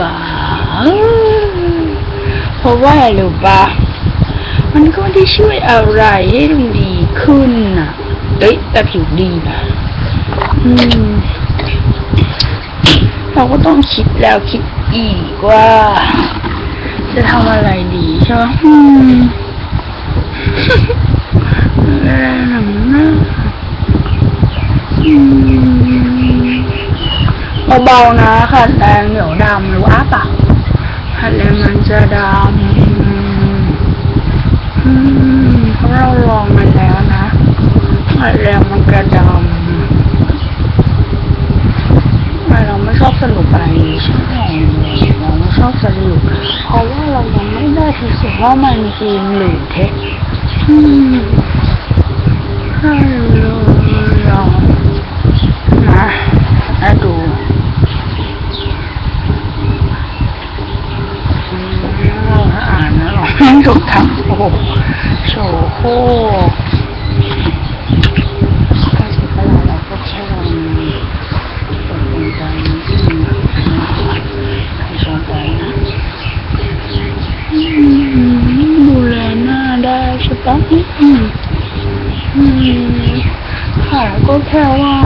ว่าเพราะว่าหรือปะมันก็ไม่ได้ช่วยอะไรให้ลุงดีขึ้นน่ะเอ้ยแต่ผิวดีนะอืม เราก็ต้องคิดแล้วคิดอีกว่า จะทำอะไรดีใช่ไหมอืมอะไรหนังนะอืม เบาๆนะค่ะแดงเหนียวดำหรือว่าอ้าปากขัดแรงมันจะดำเพราะเราลองมันแล้วนะขัดแรงมันกระดำไม่เราไม่ชอบสรุปอะไรใช่ไหมเราไม่ชอบสรุปเพราะว่าเรายังไม่ได้พิสูจน์ว่ามันจริงหรือเท็จอืมใช่เลยอะนะนะดูอืมอ่านแล้วหรอไม่ถูกทำโอ้โห โชว์โคก็สิบเวลาเราก็แค่ลองเปิดเป็นการที่ให้ชมไปนะอืมดูแลหน้าได้ใช่ปะอืมอืมค่ะก็แค่ว่า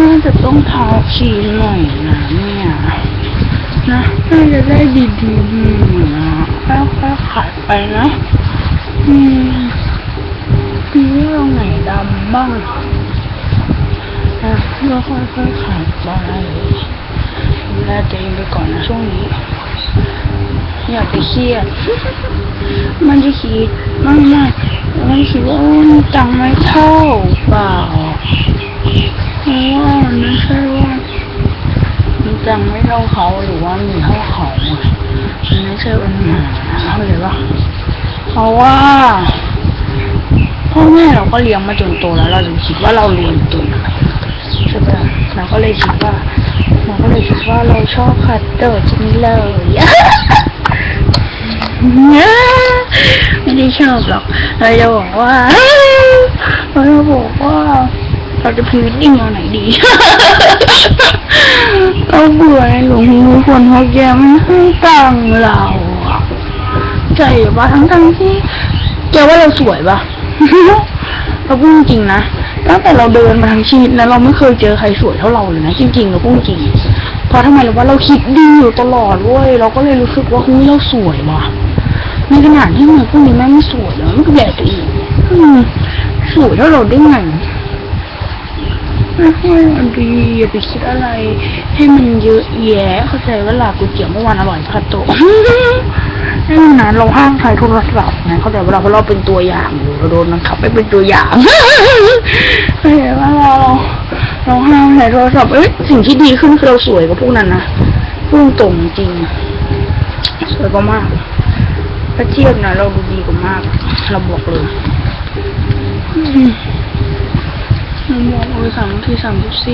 น่าจะต้องทาครีมหน่อยนะเนี่ยนะน่าจะได้ดีๆนะค่อยๆขายไปนะ อืมมีเรื่องไหนดำบ้างนะแล้วค่อยๆขายไปดูแลตัวเองไปก่อนนะช่วงนี้ อย่าไปเครียด มันจะคิดม่ไม่มันคิดว่ามันตังไม่เท่าเปล่าเพราะว่ามันไม่ใช่ว่ามันตังไม่เท่าเขาหรือว่ามีเท่าเขาไมันไม่ใช่ปัญหาเข้าใจปะเพ ราะว่าพ่อแม่เราก็เลี้ยงมาจนโตแล้ว เราถึงคิดว่าเราเรียนเก่งใช่ปะเราก็เลยคิดว่าเราก็เลยคิดว่าเราชอบคัตเตอร์จังเลยไม่ได้ชอบหรอกเราจะบอกว่าเราจะบอกว่าเราจะพิวดิ้งเอาไหนดีเราเบื่อในหลวงมีคนเขาแกไม่ให้ตังเรา ใจปะทั้งทั้งๆที่แกว่าเราสวยปะเราพูดจริงๆนะตั้งแต่เราเดินมาทั้งชีวิตนะเราไม่เคยเจอใครสวยเท่าเราเลยนะจริงๆเราพูดจริงเพราะทำไมเราว่าเราคิดดีอยู่ตลอดเว้ยเราก็เลยรู้สึกว่าเฮ้ยเราสวยว่ะในขณะที่มันพวกนี้แม่งไม่สวยเลยมันก็แบบตัวองอืมสวยเท่าเราได้ไงไม่ค่ดีอย่าไปคิดอะไร ให้มันเยอะแยะเข้าใจว่าลาก๋วยเตี๋ยวเมื่อวานอร่อยพัดโต นี่นะเราห้ามใช้โทรศัพท์นะเขาใจว่าเราเราเราเป็นตัวอย่างอยู่เราโดนบังคับไปเป็นตัวอย่างเข้าใจว่าเราเราห้ามใช้โทรศัพท์เอ้ยสิ่งที่ดีขึ้นคือเราสวยกว่าพวกนั้นนะพูดตรงจริงสวยกว่ามากถ้าเทียบนะเราดูดีกว่ามาก เราบอกเลยอืมเราบอกเลยสามที่สามที่สี่